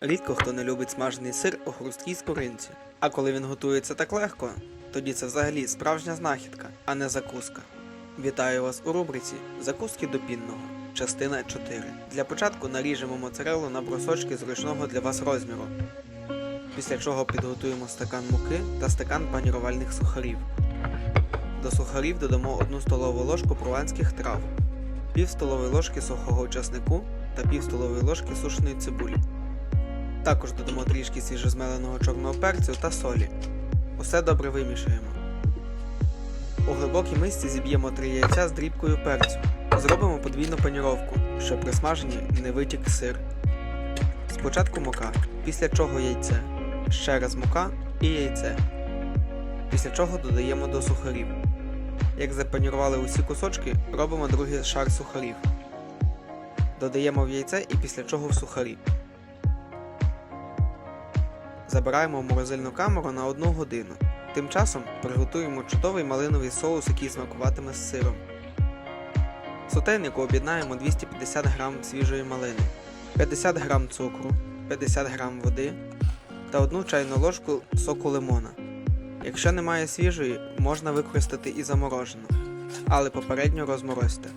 Рідко хто не любить смажений сир у хрусткій скоринці. А коли він готується так легко, тоді це взагалі справжня знахідка, а не закуска. Вітаю вас у рубриці Закуски до пінного, частина 4. Для початку наріжемо моцарелу на брусочки зручного для вас розміру. Після чого підготуємо стакан муки та стакан панірувальних сухарів. До сухарів додамо 1 столову ложку прованських трав, пів столової ложки сухого часнику та пів столової ложки сушеної цибулі. Також додамо трішки свіжозмеленого чорного перцю та солі. Усе добре вимішуємо. У глибокій мисці зіб'ємо 3 яйця з дрібкою перцю. Зробимо подвійну паніровку, щоб при смаженні не витік сир. Спочатку мука, після чого яйце, ще раз мука і яйце. Після чого додаємо до сухарів. Як запанірували усі кусочки, робимо другий шар сухарів. Додаємо в яйце і після чого в сухарі. Забираємо в морозильну камеру на 1 годину. Тим часом приготуємо чудовий малиновий соус, який смакуватиме з сиром. В сотейнику об'єднаємо 250 г свіжої малини, 50 г цукру, 50 г води та 1 чайну ложку соку лимона. Якщо немає свіжої, можна використати і заморожену, але попередньо розморозьте.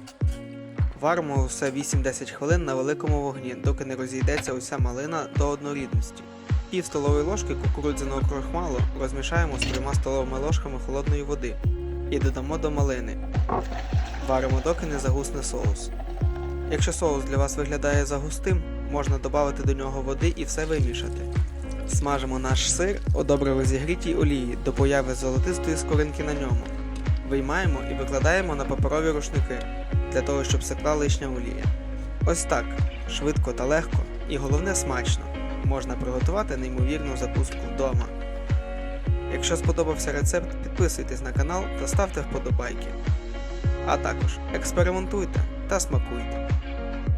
Варимо все 8-10 хвилин на великому вогні, доки не розійдеться уся малина до однорідності. Пів столової ложки кукурудзяного крохмалу розмішаємо з 3 столовими ложками холодної води і додамо до малини. Варимо доки не загусне соус. Якщо соус для вас виглядає загустим, можна додати до нього води і все вимішати. Смажимо наш сир у добре розігрітій олії до появи золотистої скоринки на ньому. Виймаємо і викладаємо на паперові рушники для того, щоб секла лишня олія. Ось так, швидко та легко, і головне смачно, можна приготувати неймовірну закуску вдома. Якщо сподобався рецепт, підписуйтесь на канал та ставте вподобайки. А також експериментуйте та смакуйте.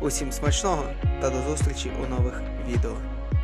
Усім смачного та до зустрічі у нових відео.